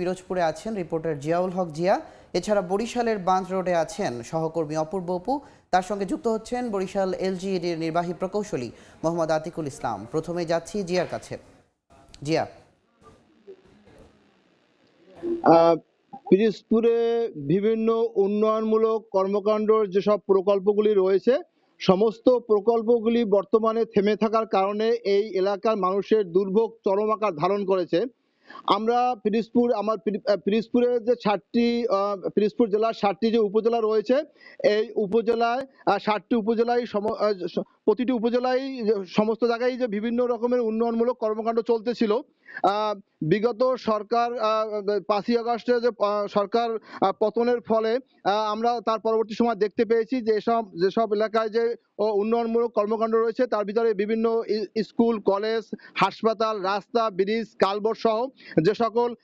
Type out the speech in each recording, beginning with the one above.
পিরোজপুরে আছেন রিপোর্টার জিয়াউল হক জিয়া। এছাড়া বরিশালের বাঁধ রোডে আছেন সহকর্মী অপূর্ব অপু। তার সঙ্গে যুক্ত হচ্ছেন বরিশাল এলজিইডির নির্বাহী প্রকৌশলী মোহাম্মদ আতিকুল ইসলাম। প্রথমে যাচ্ছি জিয়ার কাছে। জিয়া। পিরিজপুরে বিভিন্ন উন্নয়নমূলক কর্মকাণ্ডর যেসব প্রকল্পগুলি রয়েছে, সমস্ত প্রকল্পগুলি বর্তমানে থেমে থাকার কারণে এই এলাকার মানুষের দুর্ভোগ চরম আকার ধারণ করেছে। আমরা পিরিজপুর, আমার পিরি- পিরিজপুরের যে ষাটটি পিরিজপুর জেলার ষাটটি যে উপজেলা রয়েছে, এই উপজেলায় ষাটটি উপজেলায় সম- প্রতিটি উপজেলায় সমস্ত জায়গায় যে বিভিন্ন রকমের উন্নয়নমূলক কর্মকাণ্ড চলতেছিল বিগত সরকার পাঁচই আগস্টে যে সরকার পতনের ফলে আমরা তার পরবর্তী সময় দেখতে পেয়েছি যে এসব যেসব এলাকায় যে উন্নয়নমূলক কর্মকাণ্ড রয়েছে, তার ভিতরে বিভিন্ন স্কুল, কলেজ, হাসপাতাল, রাস্তা, ব্রিজ কালবট সহ যে সকল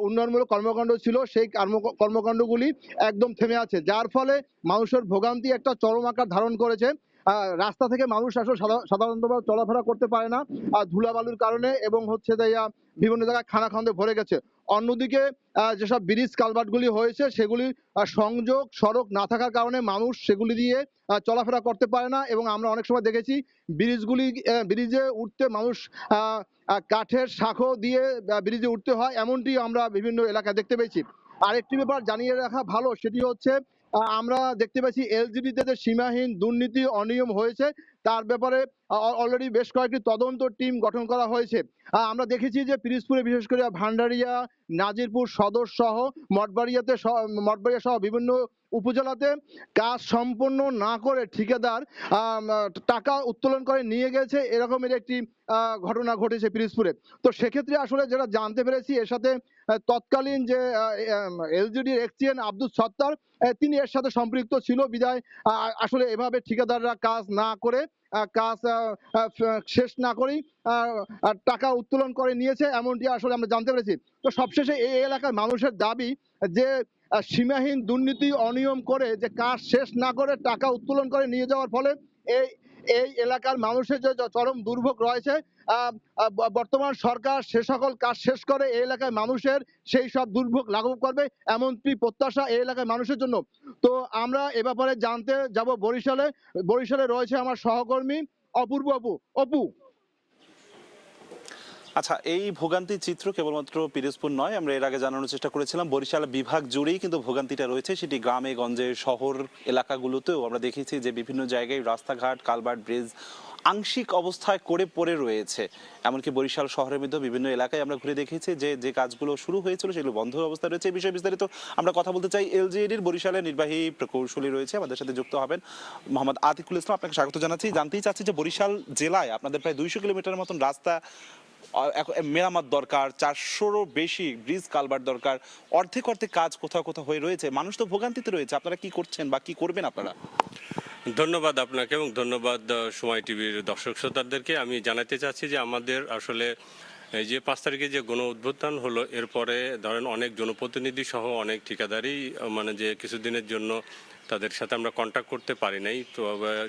উন্নয়নমূলক কর্মকাণ্ড ছিল, সেই কর্ম- কর্মকাণ্ডগুলি একদম থেমে আছে। যার ফলে মানুষের ভোগান্তি একটা চরম আকার ধারণ করেছে। রাস্তা থেকে মানুষ আসলে সাধা- সাধারণতভাবে চলাফেরা করতে পারে না আর ধুলাবালুর কারণে এবং হচ্ছে যে বিভিন্ন জায়গায় খানা খন্দে ভরে গেছে। অন্যদিকে যেসব ব্রিজ কালভার্টগুলি হয়েছে, সেগুলি সংযোগ, সড়ক না থাকার কারণে মানুষ সেগুলি দিয়ে চলাফেরা করতে পারে না এবং আমরা অনেক সময় দেখেছি ব্রিজগুলি ব্রিজে উঠতে মানুষ কাঠের শাখো দিয়ে ব্রিজে উঠতে হয়। এমনটি আমরা বিভিন্ন এলাকায় দেখতে পেয়েছি। আরেকটি ব্যাপার জানিয়ে রাখা ভালো, সেটি হচ্ছে আমরা দেখতে পাচ্ছি এলজিবিতে সীমাহীন দুর্নীতি, অনিয়ম হয়েছে, তার ব্যাপারে অলরেডি বেশ কয়েকটি তদন্ত টিম গঠন করা হয়েছে। আমরা দেখেছি যে পিরিজপুরে, বিশেষ করে ভান্ডারিয়া, নাজিরপুর সদর সহ, মঠবাড়িয়াতে মঠবাড়িয়া সহ বিভিন্ন উপজেলাতে কাজ সম্পন্ন না করে ঠিকাদার টাকা উত্তোলন করে নিয়ে গেছে, এরকমের একটি ঘটনা ঘটেছে পিরিজপুরে। তো সেক্ষেত্রে আসলে যেটা জানতে পেরেছি, এর সাথে তৎকালীন যে এলজিডির এক্সিএন আব্দুল সত্তার তিনি এর সাথে সম্পৃক্ত ছিল, বিদায় আসলে এভাবে ঠিকাদাররা কাজ না করে কাজ শেষ না করেই টাকা উত্তোলন করে নিয়েছে, এমনটি আসলে আমরা জানতে পেরেছি। তো সবশেষে এই এলাকার মানুষের দাবি যে সীমাহীন দুর্নীতি অনিয়ম করে যে কাজ শেষ না করে টাকা উত্তোলন করে নিয়ে যাওয়ার ফলে এই এই এলাকার মানুষের যে চরম দুর্ভোগ রয়েছে বর্তমান সরকার সে সকল কাজ শেষ করে এই এলাকায় মানুষের সেই সব দুর্ভোগ লাঘব করবে এমনটি প্রত্যাশা এই এলাকার মানুষের জন্য। তো আমরা এ ব্যাপারে জানতে যাব বরিশালে। বরিশালে রয়েছে আমার সহকর্মী অপূর্ব অপু। অপু। আচ্ছা এই ভোগান্তির চিত্র কেবলমাত্র পিরোজপুর নয়, আমরা এর আগে জানানোর চেষ্টা করেছিলাম, বরিশাল বিভাগ জুড়েই কিন্তু ভোগান্তিটা রয়েছে, সেটি গ্রামে, গঞ্জে, শহর এলাকাগুলোতেও আমরা দেখেছি যে বিভিন্ন জায়গায় রাস্তাঘাট, কালভার্ট, ব্রিজ আংশিক অবস্থায় করে পড়ে রয়েছে। এমনকি বরিশাল শহরের মধ্যে বিভিন্ন এলাকায় আমরা ঘুরে দেখেছি যে যে কাজগুলো শুরু হয়েছিল, সেগুলো বন্ধ অবস্থায় রয়েছে। এই বিষয়ে বিস্তারিত আমরা কথা বলতে চাই এলজিএডির বরিশালের নির্বাহী প্রকৌশলী রয়েছে, আমাদের সাথে যুক্ত হবেন মোহাম্মদ আতিকুল ইসলাম। আপনাকে স্বাগত জানাচ্ছি। জানতেই চাচ্ছি যে বরিশাল জেলায় আপনাদের প্রায় দুইশো কিলোমিটার মতন রাস্তা মেরামত দরকার চারশোরও বেশি ব্রিজ কালভার্ট দরকার অর্ধেক অর্ধেক কাজ কোথাও কোথাও হয়ে রয়েছে মানুষ তো ভোগান্তিতে রয়েছে আপনারা কি করছেন বা কি করবেন আপনারা? ধন্যবাদ আপনাকে এবং ধন্যবাদ সময় টিভির দর্শক শ্রোতাদেরকে। আমি জানাতে চাচ্ছি যে আমাদের আসলে এই যে পাঁচ তারিখে যে গণ উদ্বোধন হলো এরপরে ধরেন অনেক জনপ্রতিনিধি সহ অনেক ঠিকাদারই আহ, মানে যে কিছুদিনের জন্য তাদের সাথে আমরা কন্ট্যাক্ট করতে পারি নাই। তো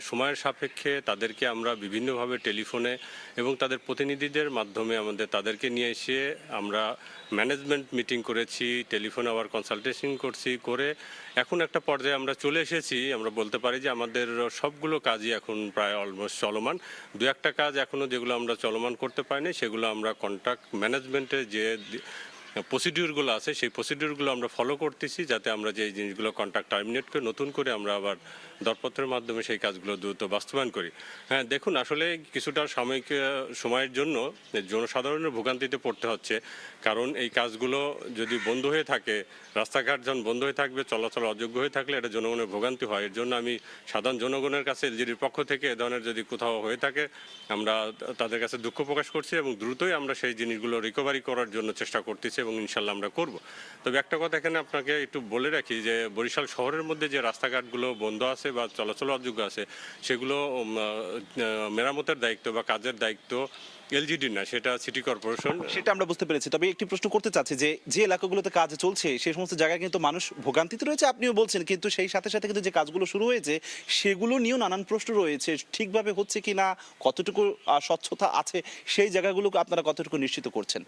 সময়ের সাপেক্ষে তাদেরকে আমরা বিভিন্নভাবে টেলিফোনে এবং তাদের প্রতিনিধিদের মাধ্যমে আমাদের তাদেরকে নিয়ে এসে আমরা ম্যানেজমেন্ট মিটিং করেছি টেলিফোনে আবার কনসালটেশন করছি, করে এখন একটা পর্যায়ে আমরা চলে এসেছি। আমরা বলতে পারি যে আমাদের সবগুলো কাজই এখন প্রায় অলমোস্ট চলমান। দু একটা কাজ এখনও যেগুলো আমরা চলমান করতে পারিনি, সেগুলো আমরা কন্ট্রাক্ট ম্যানেজমেন্টে যে প্রসিডিউরগুলো আছে। সেই প্রসিডিউরগুলো আমরা ফলো করতেছি যাতে আমরা যে জিনিসগুলো কন্ট্রাক্ট টার্মিনেট করে নতুন করে আমরা আবার দরপত্রের মাধ্যমে সেই কাজগুলো দ্রুত বাস্তবায়ন করি। হ্যাঁ দেখুন, আসলে কিছুটা সাময়িক সময়ের জন্য জনসাধারণের ভোগান্তিতে পড়তে হচ্ছে। কারণ এই কাজগুলো যদি বন্ধ হয়ে থাকে, রাস্তাঘাট যখন বন্ধ হয়ে থাকবে, চলাচল অযোগ্য হয়ে থাকলে এটা জনগণের ভোগান্তি হয়। এর জন্য আমি সাধারণ জনগণের কাছে, এলজিডির পক্ষ থেকে এ ধরনের যদি কোথাও হয়ে থাকে, আমরা তাদের কাছে দুঃখ প্রকাশ করছি এবং দ্রুতই আমরা সেই জিনিসগুলো রিকভারি করার জন্য চেষ্টা করতেছি এবং ইনশাল্লাহ আমরা করব। তবে একটা কথা এখানে আপনাকে একটু বলে রাখি যে, বরিশাল শহরের মধ্যে যে রাস্তাঘাটগুলো বন্ধ আছে বা চলাচল অযোগ্য আছে, সেগুলো মেরামতের দায়িত্ব বা কাজের দায়িত্ব এলজিডি না, সেটা সিটি কর্পোরেশন। সেটা আমরা বুঝতে পেরেছি। তবে একটি প্রশ্ন করতে চাচ্ছি যে যে এলাকাগুলোতে কাজ চলছে সেই সমস্ত জায়গায় কিন্তু মানুষ ভোগান্তিতে রয়েছে, আপনিও বলছেন, কিন্তু সেই সাথে সাথে কিন্তু যে কাজগুলো শুরু হয়েছে, সেগুলো নিয়েও নানান প্রশ্ন রয়েছে, ঠিকভাবে হচ্ছে কি না কতটুকু স্বচ্ছতা আছে, সেই জায়গাগুলোকে আপনারা কতটুকু নিশ্চিত করছেন?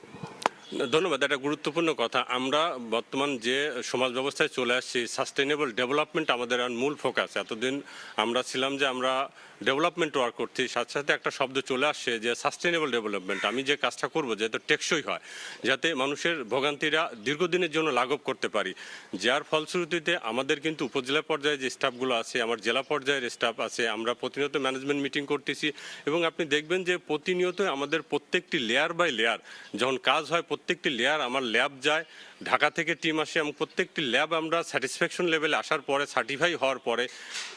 ধন্যবাদ একটা গুরুত্বপূর্ণ কথা। আমরা বর্তমান যে সমাজ ব্যবস্থায় চলে আসছি সাস্টেনেবল ডেভেলপমেন্ট আমাদের মূল ফোকাস এতদিন আমরা ছিলাম যে আমরা ডেভেলপমেন্ট ওয়ার্ক করছি, সাথে সাথে একটা শব্দ চলে আসছে যে সাস্টেনেবল ডেভেলপমেন্ট আমি যে কাজটা করব যাতে টেকসই হয়, যাতে মানুষের ভোগান্তিরা দীর্ঘদিনের জন্য লাঘব করতে পারি। যার ফলশ্রুতিতে আমাদের কিন্তু উপজেলা পর্যায়ে যে স্টাফগুলো আছে, আমার জেলা পর্যায়ের স্টাফ আছে, আমরা প্রতিনিয়ত ম্যানেজমেন্ট মিটিং করতেছি এবং আপনি দেখবেন যে প্রতিনিয়ত আমাদের প্রত্যেকটি লেয়ার বাই লেয়ার যখন কাজ হয় প্রত্যেকটি লেয়ার আমার ল্যাব যায় ঢাকা থেকে টিম আসে এবং প্রত্যেকটি ল্যাব আমরা স্যাটিসফ্যাকশন লেভেলে আসার পরে সার্টিফাই হওয়ার পরে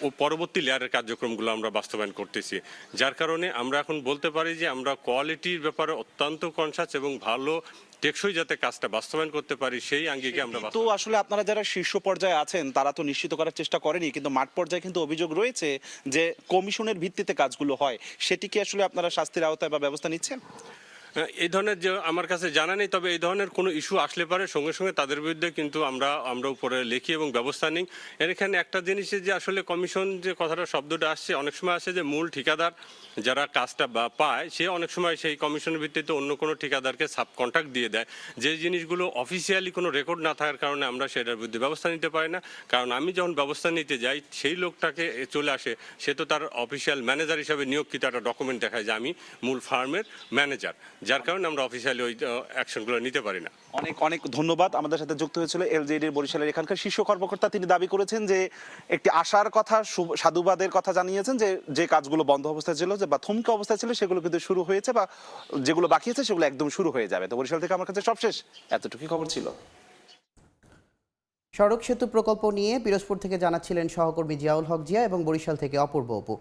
ও পরবর্তী লেয়ারের কার্যক্রমগুলো আমরা বাস্তবায়ন করতেছি। যার কারণে আমরা এখন বলতে পারি যে আমরা কোয়ালিটির ব্যাপারে অত্যন্ত কনসাস এবং ভালো টেকসই যাতে কাজটা বাস্তবায়ন করতে পারি সেই আঙ্গিকে আমরা তো আসলে আপনারা যারা শীর্ষ পর্যায়ে আছেন তারা তো নিশ্চিত করার চেষ্টা করেনি কিন্তু মাঠ পর্যায়ে কিন্তু অভিযোগ রয়েছে যে কমিশনের ভিত্তিতে কাজগুলো হয়। সেটি কি আসলে আপনারা শাস্তির আওতায় বা ব্যবস্থা নিচ্ছেন? এই ধরনের যে আমার কাছে জানা নেই, তবে এই ধরনের কোনো ইস্যু আসলে পারে, সঙ্গে সঙ্গে তাদের বিরুদ্ধে কিন্তু আমরা আমরা উপরে লিখি এবং ব্যবস্থা নিই। এর এখানে একটা জিনিসে যে আসলে কমিশন যে কথাটা, শব্দটা আসছে, অনেক সময় আসে যে মূল ঠিকাদার যারা কাজটা বা পায়, সে অনেক সময় সেই কমিশনের ভিত্তিতে অন্য কোনো ঠিকাদারকে সাব কন্ট্রাক্ট দিয়ে দেয়। যে জিনিসগুলো অফিসিয়ালি কোনো রেকর্ড না থাকার কারণে আমরা সেটার বিরুদ্ধে ব্যবস্থা নিতে পারি না। কারণ আমি যখন ব্যবস্থা নিতে যাই, সেই লোকটাকে চলে আসে, সে তো তার অফিসিয়াল ম্যানেজার হিসাবে নিয়োগকৃত একটা ডকুমেন্ট দেখায় যে আমি মূল ফার্মের ম্যানেজার যার কারণে আমরা অফিসিয়ালি ওই অ্যাকশনগুলো নিতে পারি না। অনেক অনেক ধন্যবাদ। আমাদের সাথে যুক্ত হয়েছিল এলজেডির বরিশালের এখানকার শীর্ষ কর্মকর্তা। তিনি দাবি করেছেন যে একটি আশার কথা সাধুবাদের কথা জানিয়েছেন যে যে কাজগুলো বন্ধ অবস্থায় ছিল যে বা থমকে অবস্থায় ছিল সেগুলো কিন্তু শুরু হয়েছে বা যেগুলো বাকি আছে সেগুলো একদম শুরু হয়ে যাবে। তো বরিশাল থেকে আমার কাছে সবশেষ এতটুকুই খবর ছিল। সড়ক সেতু প্রকল্প নিয়ে পিরোজপুর থেকে জানাচ্ছিলেন সহকর্মী জিয়াউল হক জিয়া এবং বরিশাল থেকে অপূর্ব অপু।